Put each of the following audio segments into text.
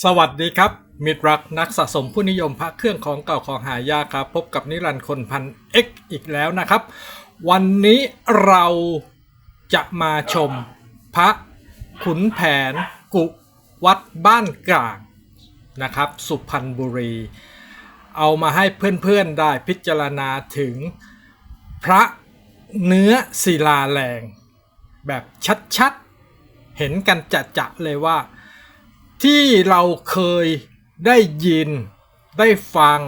สวัสดีครับ มิตรรักนักสะสมผู้นิยมพระเครื่องของเก่าของหายากครับ พบกับนิรันดร์คนพัน X อีกแล้วนะครับ วันนี้เราจะมาชมพระขุนแผนกุวัดบ้านกลางนะครับ สุพรรณบุรี เอามาให้เพื่อนๆได้พิจารณาถึงพระเนื้อศิลาแรง แบบชัดๆ เห็นกันจะๆเลยว่า ที่เราเคยได้ยินได้ฟัง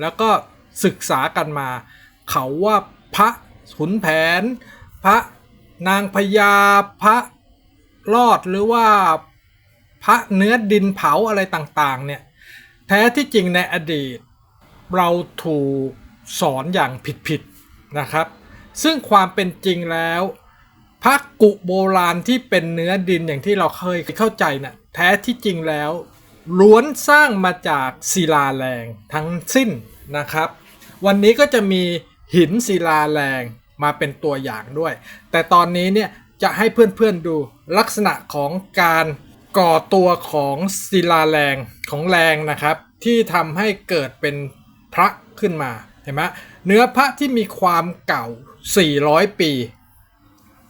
แล้วก็ศึกษากันมา เขาว่าพระขุนแผน พระนางพญาพระรอดหรือว่าพระเนื้อดินเผาอะไรต่างๆเนี่ยแท้ที่จริงในอดีต เราถูกสอนอย่างผิดๆนะครับ ซึ่งความเป็นจริงแล้ว พระกุโบราณที่เป็นเนื้อดินอย่างที่เราเคยเข้าใจนะ่ะแท้ที่จริงแล้ว ล้วนสร้างมาจากศิลาแรงทั้งสิ้นนะครับ วันนี้ก็จะมีหินศิลาแรงมาเป็นตัวอย่างด้วย แต่ตอนนี้เนี่ยจะให้เพื่อนๆดูลักษณะของการก่อตัวของศิลาแรงของแรงนะครับ ที่ทำให้เกิดเป็นพระขึ้นมาเห็นไหมเนื้อพระที่มีความเก่า 400 ปี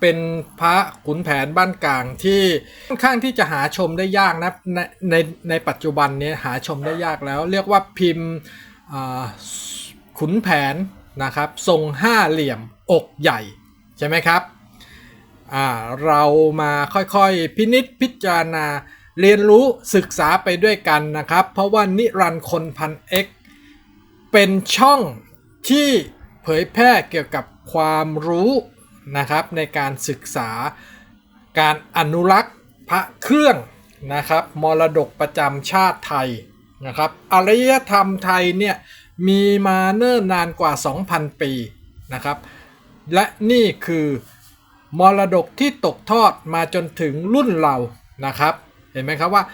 เป็นพระขุนแผนบ้านกลางที่ค่อนข้างที่จะหาชมได้ยากนะในในในปัจจุบันนี้หาชมได้ยากแล้ว เรียกว่าพิมพ์ขุนแผนนะครับทรงห้าเหลี่ยมอกใหญ่ ใช่ไหมครับเรามาค่อยๆ พินิษพิจารณาเรียนรู้ศึกษาไปด้วยกันนะครับ เพราะว่านิรันดร์คนพัน X เป็นช่องที่เผยแพร่เกี่ยวกับความรู้ นะครับในการศึกษาการอนุรักษ์พระเครื่องนะครับมรดกประจำชาติไทยนะครับอารยธรรมไทยเนี่ยมีมาเนิ่นนานกว่า 2,000 ปีนะครับ และนี่คือมรดกที่ตกทอดมาจนถึงรุ่นเรานะครับ เห็นไหมครับว่า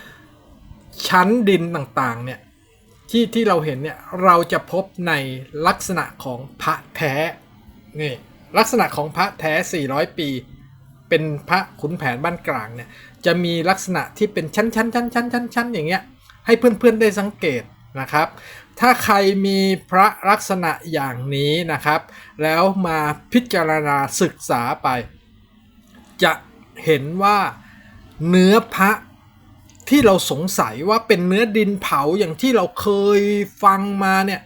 ชั้นดินต่างๆเนี่ยที่ที่เราเห็นเนี่ยเราจะพบในลักษณะของพระแท้นี่ ลักษณะของพระแท้ 400 ปี เป็นพระขุนแผนบ้านกลางเนี่ยจะมีลักษณะที่เป็นชั้นชั้นชั้นชั้นชั้นชั้นอย่างเงี้ยให้เพื่อนๆได้สังเกตนะครับ ถ้าใครมีพระลักษณะอย่างนี้นะครับ แล้วมาพิจารณาศึกษาไป จะเห็นว่าเนื้อพระที่เราสงสัยว่าเป็นเนื้อดินเผาอย่างที่เราเคยฟังมาเนี่ย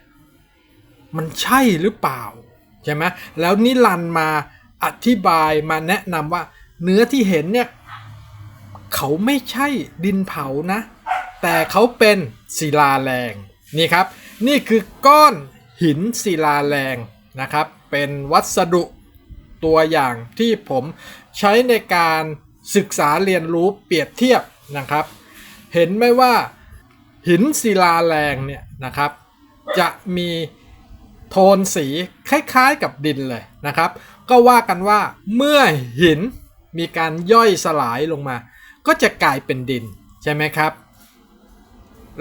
มันใช่หรือเปล่า ใช่ไหมแล้วนิรันมาอธิบายมาแนะนำว่าเนื้อที่เห็นเนี่ยเขาไม่ใช่ดินเผานะ แต่เขาเป็นศิลาแรงนี่ครับ นี่คือก้อนหินศิลาแรงนะครับ เป็นวัสดุตัวอย่างที่ผมใช้ในการศึกษาเรียนรู้เปรียบเทียบนะครับ เห็นไหมว่าหินศิลาแรงเนี่ยนะครับ จะมี โทนสีคล้ายๆกับดินเลยนะครับ ก็ว่ากันว่าเมื่อหินมีการย่อยสลายลงมา ก็จะกลายเป็นดินใช่ไหมครับ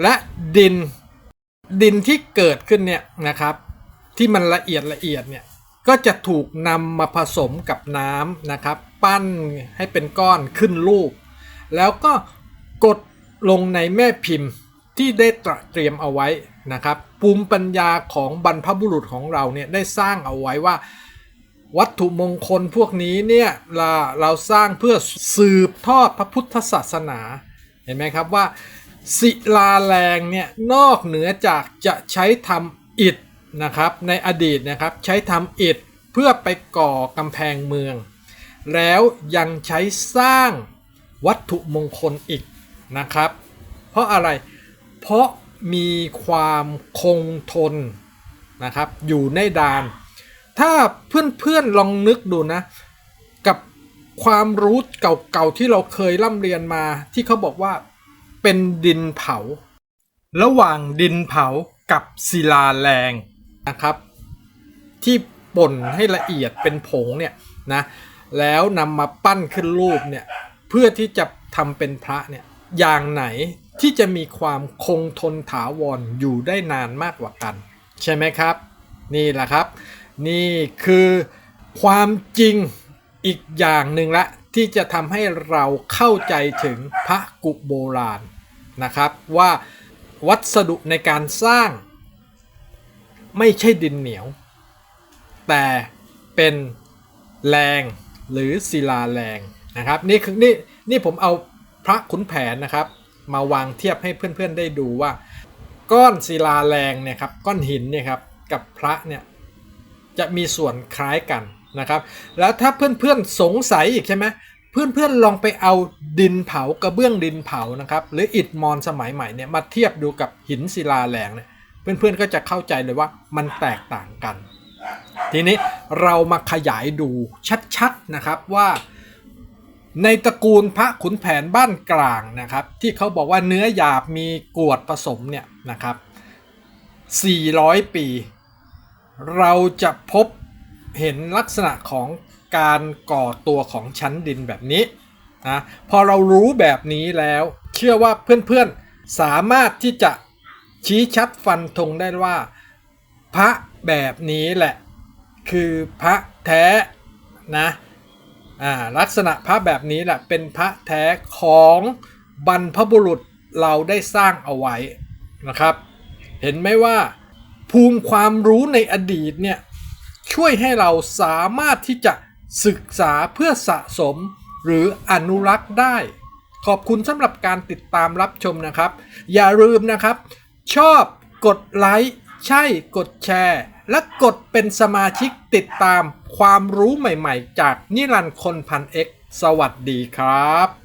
และดินดินที่เกิดขึ้นเนี่ยนะครับ ที่มันละเอียดละเอียดเนี่ยก็จะถูกนำมาผสมกับน้ำนะครับ ปั้นให้เป็นก้อนขึ้นรูป แล้วก็กดลงในแม่พิมพ์ ที่ได้ตระเตรียมเอาไว้นะครับภูมิปัญญาของบรรพบุรุษของเราเนี่ยได้สร้างเอาไว้ว่า วัตถุมงคลพวกนี้เนี่ยเราเราสร้างเพื่อสืบทอดพระพุทธศาสนาเห็นไหมครับว่า ศิลาแรงเนี่ยนอกเหนือจากจะใช้ทำอิฐนะครับในอดีตนะครับใช้ทำอิฐเพื่อไปก่อกำแพงเมือง แล้วยังใช้สร้างวัตถุมงคลอีกนะครับ เพราะอะไรเเพราะมีความคงทนนะครับ อยู่ในดาน ถ้าเพื่อนๆลองนึกดูนะ กับความรู้เก่าๆที่เราเคยร่ำเรียนมาที่เขาบอกว่าเป็นดินเผา ระหว่างดินเผากับศิลาแรงนะครับ ที่ป่นให้ละเอียดเป็นผงเนี่ยนะแล้วนำมาปั้นขึ้นรูปเนี่ยเพื่อที่จะทำเป็นพระเนี่ยอย่างไหน ที่จะมีความคงทนถาวรอยู่ได้นานมากกว่ากัน ใช่ไหมครับ นี่แหละครับ นี่คือความจริงอีกอย่างหนึ่งละที่จะทำให้เราเข้าใจถึงพระกุโบราณนะครับว่าวัสดุในการสร้าง ไม่ใช่ดินเหนียว แต่เป็นแรงหรือศิลาแรงนะครับนี่คือนี่นี่ผมเอาพระขุนแผนนะครับ มาวางเทียบให้เพื่อนๆได้ดูว่า ก้อนศิลาแรงเนี่ยครับก้อนหินเนี่ยครับกับพระเนี่ยจะมีส่วนคล้ายกันนะครับ แล้วถ้าเพื่อนๆสงสัยอีกใช่ไหมเพื่อนๆลองไปเอาดินเผากระเบื้องดินเผานะครับ หรืออิฐมอนสมัยใหม่เนี่ยมาเทียบดูกับหินศิลาแรงเนี่ยเพื่อนๆก็จะเข้าใจเลยว่ามันแตกต่างกัน ทีนี้เรามาขยายดูชัดๆนะครับว่า ในตระกูลพระขุนแผนบ้านกลางนะครับ ที่เขาบอกว่าเนื้อหยาบมีกวดผสมเนี่ยนะครับ 400 ปี เราจะพบเห็นลักษณะของการก่อตัวของชั้นดินแบบนี้นะพอเรารู้แบบนี้แล้ว เชื่อว่าเพื่อนๆสามารถที่จะชี้ชัดฟันธงได้ว่า พระแบบนี้แหละ คือพระแท้นะ อ่าลักษณะพระแบบนี้แหละเป็นพระแท้ของบรรพบุรุษเราได้สร้างเอาไว้นะครับ เห็นไหมว่า ภูมิความรู้ในอดีตเนี่ยช่วยให้เราสามารถที่จะศึกษาเพื่อสะสมหรืออนุรักษ์ได้ ขอบคุณสำหรับการติดตามรับชมนะครับ อย่าลืมนะครับ ชอบกดไลค์ใช่กดแชร์ และกดเป็นสมาชิกติดตาม ความรู้ใหม่ๆ จากนิรันดร์คนพันเอ็กสวัสดีครับ